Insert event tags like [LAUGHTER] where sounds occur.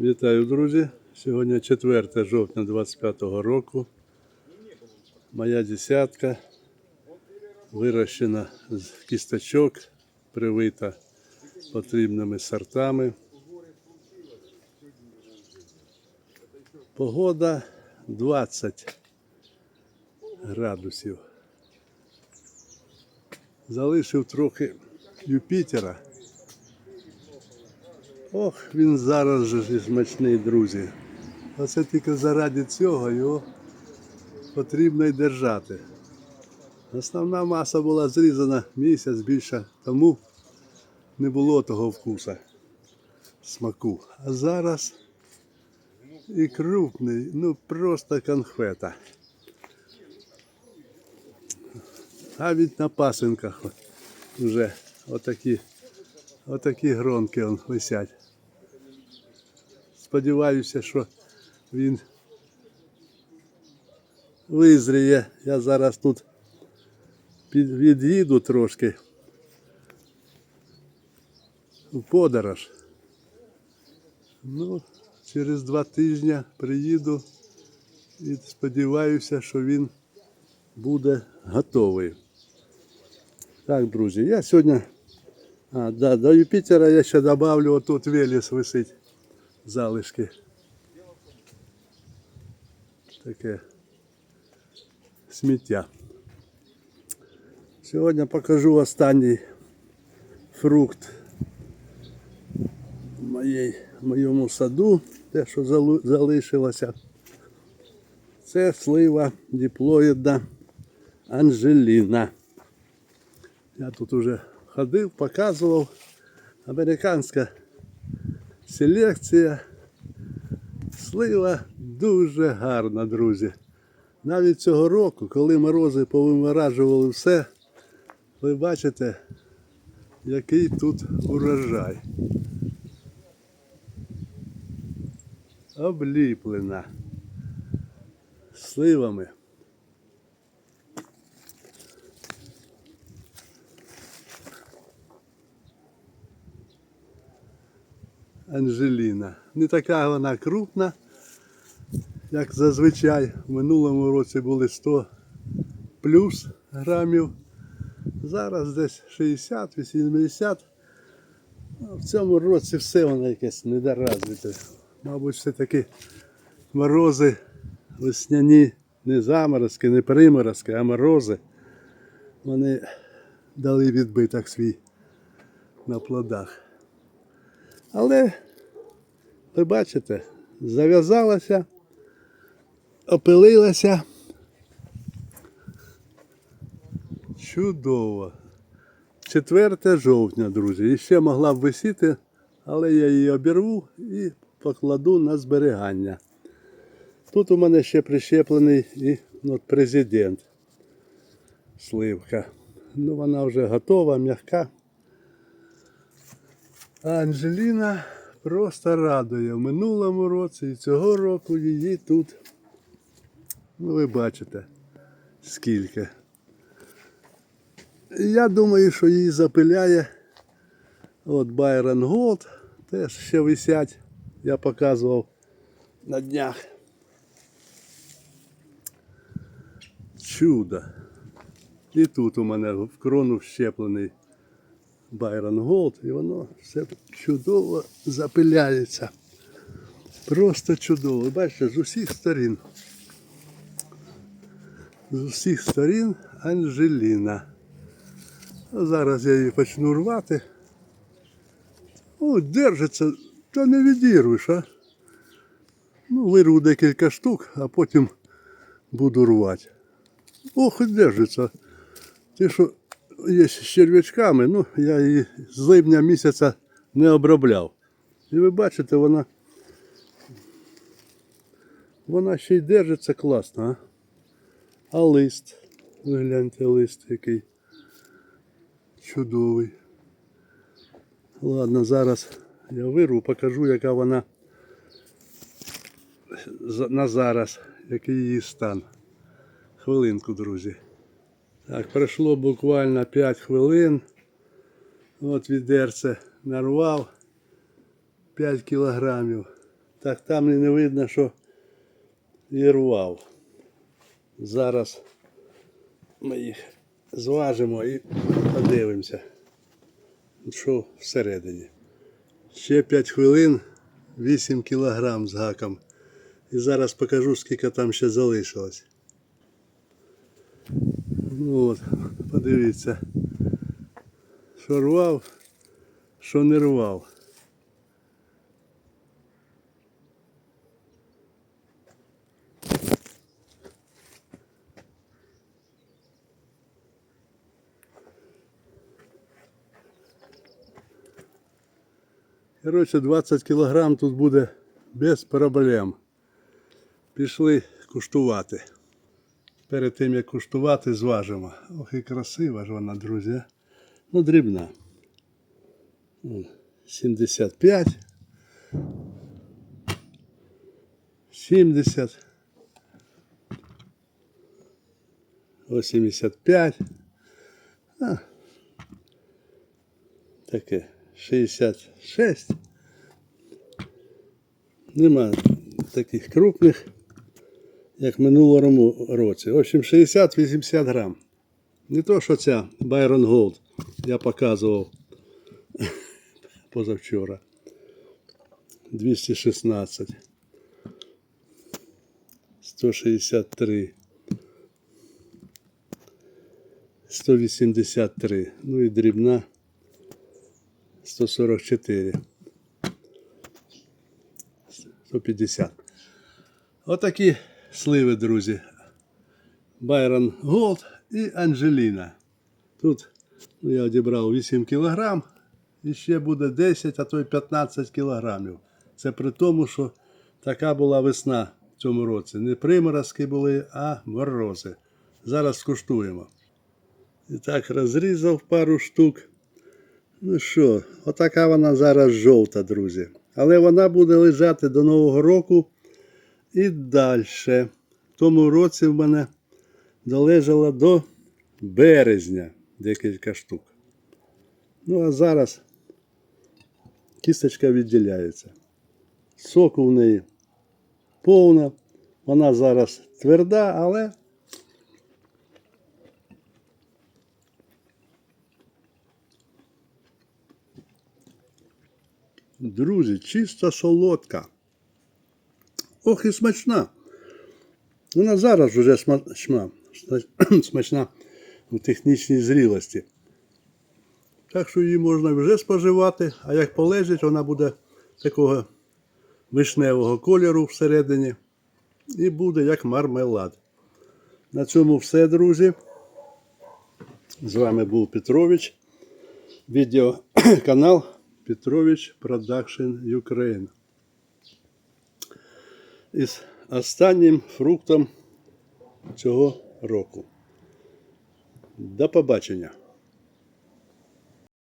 Вітаю, друзі! Сьогодні 4 жовтня 25 року. Моя десятка вирощена з кісточок, привита потрібними сортами. Погода 20 градусів. Залишив трохи Юпітера. Ох, він зараз же і смачний, друзі. Оце тільки заради цього його потрібно й держати. Основна маса була зрізана місяць більше тому не було того вкуса, смаку. А зараз і крупний, ну просто конфета. Навіть на пасинках вже отакі, отакі гронки он висять. Сподіваюся, що він визріє. Я зараз тут під, від'їду трошки в подорож. Ну, через два тижні приїду і сподіваюся, що він буде готовий. Так, друзі, я сьогодні. А, да, до Юпітера я ще добавлю, отут Веліс висить Залишки. Таке сміття. Сьогодні покажу останній фрукт в моєму саду, те, що залишилося. Це слива диплоїдна Анжеліна. Я тут уже ходив, показував. Американська селекція. Слива дуже гарна, друзі. Навіть цього року, коли морози повиморажували все, ви бачите, який тут урожай. Обліплена сливами. Анжеліна. Не така вона крупна, як зазвичай. В минулому році були 100 плюс грамів. Зараз десь 60-80. В цьому році все воно якесь недоразвите. Мабуть, все-таки морози весняні, не заморозки, не приморозки, а морози. Вони дали відбиток свій на плодах. Але ви бачите, зав'язалася, опилилася. Чудово. 4 жовтня, друзі. І ще могла б висіти, але я її обірву і покладу на зберігання. Тут у мене ще прищеплений і ну, от президент. Сливка. Ну, вона вже готова, м'яка. Анжеліна просто радує. В минулому році і цього року її тут. Ну, ви бачите, скільки. Я думаю, що її запиляє. От Байрон Голд теж ще висять. Я показував на днях. Чудо. І тут у мене в крону щеплений Байрон Голд, і воно все чудово запиляється. Просто чудово. Бачите, з усіх сторін. З усіх сторін Анжеліна. Зараз я її почну рвати. О, держиться, та не відірвеш, а. Ну, вирву декілька штук, а потім буду рвати. Ох, держиться. Ті, що є з черв'ячками, ну, я її з липня місяця не обробляв. І ви бачите, вона. Вона ще й держиться класно, а? А лист. Ви гляньте лист який чудовий. Ладно, зараз я вирву, покажу, яка вона на зараз, який її стан. Хвилинку, друзі. Так, пройшло буквально 5 хвилин. От відерце нарвав 5 кілограмів. Так там не видно, що і рвав. Зараз ми їх зважимо і подивимося, що всередині. Ще 5 хвилин, 8 кілограм з гаком. І зараз покажу, скільки там ще залишилось. Ну от, подивіться. Що рвав, що не рвав. Коротше, 20 кілограм тут буде без проблем. Пішли куштувати. Перед тим як куштувати, зважимо. Ох, і красива ж вона, друзі. Ну, дрібна. Вон, 75. 70. 85. А, таке 66. Нема таких крупних, як минулому році. В общем, 60-80 грам. Не то, що ця Byron Gold я показував [LAUGHS] позавчора. 216. 163. 183. Ну і дрібна 144. 150. Отакі сливи, друзі. Байрон Голд і Анжеліна. Тут я одібрав 8 кілограм і ще буде 10, а то й 15 кілограмів. Це при тому, що така була весна в цьому році. Не приморозки були, а морози. Зараз скуштуємо. І так розрізав пару штук. Ну що, отака вона зараз жовта, друзі. Але вона буде лежати до Нового року і далі. В тому році в мене долежала до березня декілька штук. Ну, а зараз кісточка відділяється. Соку в неї повна. Вона зараз тверда, але Друзі, чиста солодка. Ох і смачна. Вона зараз вже смачна, [CLEARS THROAT] смачна у технічній зрілості. Так що її можна вже споживати, а як полежить, вона буде такого вишневого кольору всередині і буде як мармелад. На цьому все, друзі. З вами був Петрович. Відеоканал [CLEARS THROAT] Петрович Production Ukraine. Із останнім фруктом цього року. До побачення!